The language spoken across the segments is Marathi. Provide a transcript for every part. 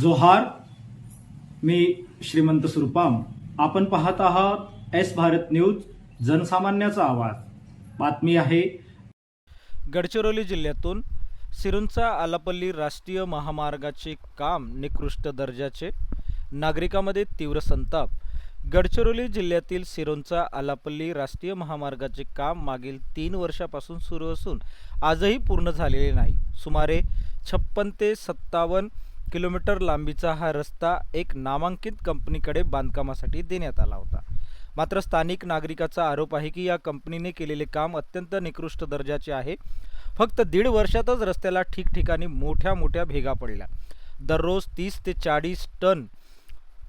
जोहार मी श्रीमंत सुरपाम. आपण पाहत आहात एस भारत न्यूज जनसामान्याचा आवाज. बातमी आहे. गडचिरोली जिल्ह्यातून सिरुंचा आलापल्ली राष्ट्रीय महामार्गाचे काम निकृष्ट दर्जाचे. नागरिकांमध्ये तीव्र संताप. गडचिरोली जिल्ह्यातील सिरोंचा आलापल्ली राष्ट्रीय महामार्गाचे काम मागील तीन वर्षापासून सुरू असून आजही पूर्ण झालेले नाही. सुमारे छप्पन ते सत्तावन्न किलोमीटर लांबीचा हा रस्ता एक नामांकित कंपनीकडे बांधकामासाठी देण्यात आला होता. मात्र स्थानिक नागरिकाचा आरोप आहे की या कंपनीने केलेले काम अत्यंत निकृष्ट दर्जाचे आहे. फक्त दीड वर्षातच रस्त्याला ठिकठिकाणी मोठ्या मोठ्या भेगा पडल्या. दररोज तीस ते चाळीस टन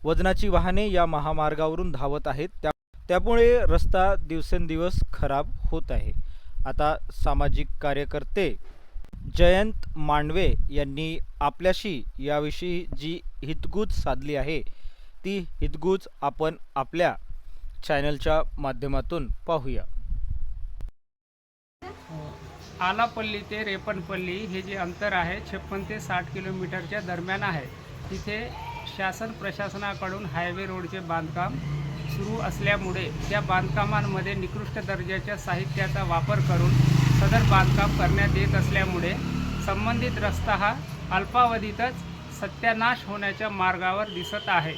वजनाची वाहने या महामार्गावरून धावत आहेत. त्या त्यामुळे रस्ता दिवसेंदिवस खराब होत आहे. आता सामाजिक कार्यकर्ते जयंत मांडवे यांनी आपल्याशी याविषयी जी हितगुज साधली आहे ती हितगुज आपण आपल्या चॅनलच्या माध्यमातून पाहूया. आलापल्ली ते रेपणपल्ली हे जे अंतर आहे छप्पन ते साठ किलोमीटरच्या दरम्यान आहे. तिथे शासन प्रशासनाकडून हायवे रोडचे बांधकाम सुरू असल्यामुळे त्या बांधकामांमध्ये निकृष्ट दर्जाच्या साहित्याचा वापर करून सदर बांधकाम करण्यात येत असल्यामुळे संबंधित रस्ता हा अल्पावधीतच सत्यानाश होण्याच्या मार्गावर दिसत आहे.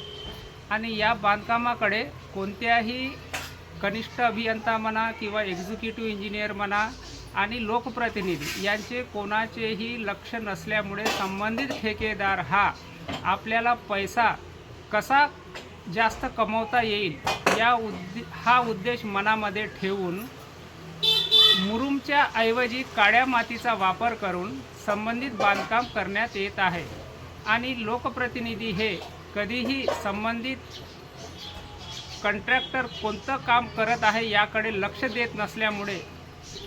आणि या बांधकामाकडे कोणत्याही कनिष्ठ अभियंता म्हणा किंवा एक्झिक्युटिव्ह इंजिनियर म्हणा आणि लोकप्रतिनिधी यांचे कोणाचेही लक्ष नसल्यामुळे संबंधित ठेकेदार हा आपल्याला पैसा कसा जास्त कमवता येईल या उद्दे हा उद्देश मनामध्ये ठेवून मुरुमच्या ऐवजी काळ्या मातीचा वापर करून संबंधित बांधकाम करण्यात येत आहे. आणि लोकप्रतिनिधी हे कधीही संबंधित कंट्रॅक्टर कोणतं काम करत आहे याकडे लक्ष देत नसल्यामुळे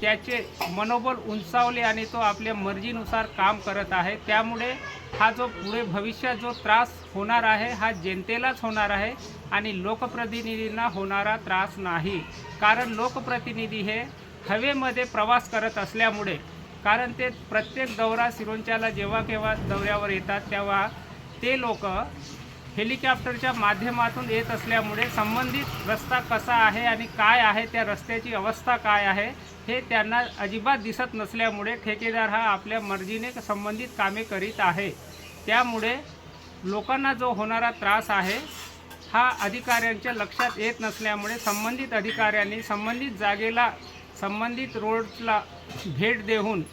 त्याचे मनोबल उंचावले आणि तो आपल्या मर्जीनुसार काम करत आहे. त्यामुळे हा जो पुढे भविष्यात जो त्रास होणार आहे हा जनतेलाच होणार आहे आणि लोकप्रतिनिधींना होणारा त्रास नाही. कारण लोकप्रतिनिधी हे हवेमध्ये प्रवास करत असल्यामुळे कारण ते प्रत्येक दौरा सिरोंच्याला जेव्हा केव्हा दौऱ्यावर येतात तेव्हा ते लोक हेलिकॉप्टरच्या माध्यमातून येत असल्यामुळे संबंधित रस्ता कसा आहे आणि काय आहे त्या रस्त्याची अवस्था काय आहे हे त्यांना अजिबात दिसत नसल्यामुळे ठेकेदार हा आपल्या मर्जीने संबंधित कामे करीत आहे. त्यामुळे लोकांना जो होणारा त्रास आहे हा अधिकाऱ्यांच्या लक्षात येत नसल्यामुळे संबंधित अधिकाऱ्यांनी संबंधित जागेला संबंधित रोडला भेट देऊन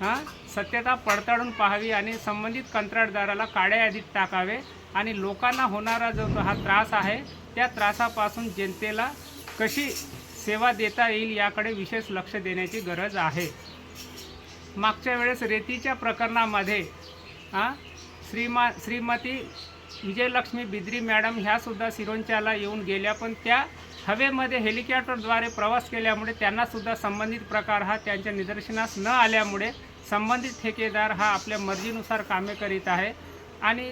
हां सत्यता पडताळून पाहावी आणि संबंधित कंत्राटदाराला काळ्या यादीत टाकावे आणि लोकांना होणारा जो हा त्रास आहे त्या त्रासापासून जनतेला कशी सेवा देता येईल याकडे विशेष लक्ष देण्याची गरज आहे. मागच्या वेळेस रेतीच्या प्रकरणामध्ये हां श्रीमा श्रीमती विजयलक्ष्मी बिद्री मॅडम ह्यासुद्धा सिरोंच्याला येऊन गेल्या पण त्या हवेमध्ये हेलिकॉप्टरद्वारे प्रवास केल्यामुळे त्यांनासुद्धा संबंधित प्रकार हा त्यांच्या निदर्शनास न आल्यामुळे संबंधित ठेकेदार हा आपल्या मर्जीनुसार कामे करीत आहे. आणि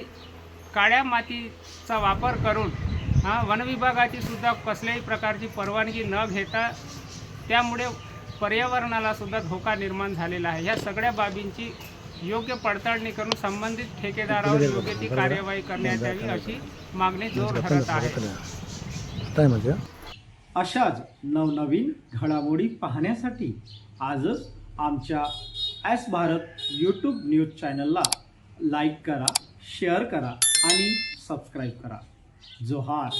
काळ्या मातीचा वापर करून हा वनविभागाची सुद्धा कसल्याही प्रकारची परवानगी न घेता त्यामुळे पर्यावरणालासुद्धा धोका निर्माण झालेला आहे. ह्या सगळ्या बाबींची योग्य पडताळणी करून संबंधित ठेकेदारावर योग्य ती कार्यवाही करण्यात यावी अशी मागणी जोर धरत आहे. काय म्हणजे अशाच नवनवीन घडामोडी पाहण्यासाठी आजच आमच्या एस भारत यूट्यूब न्यूज चॅनलला लाईक करा शेअर करा आणि सबस्क्राईब करा. जोहार.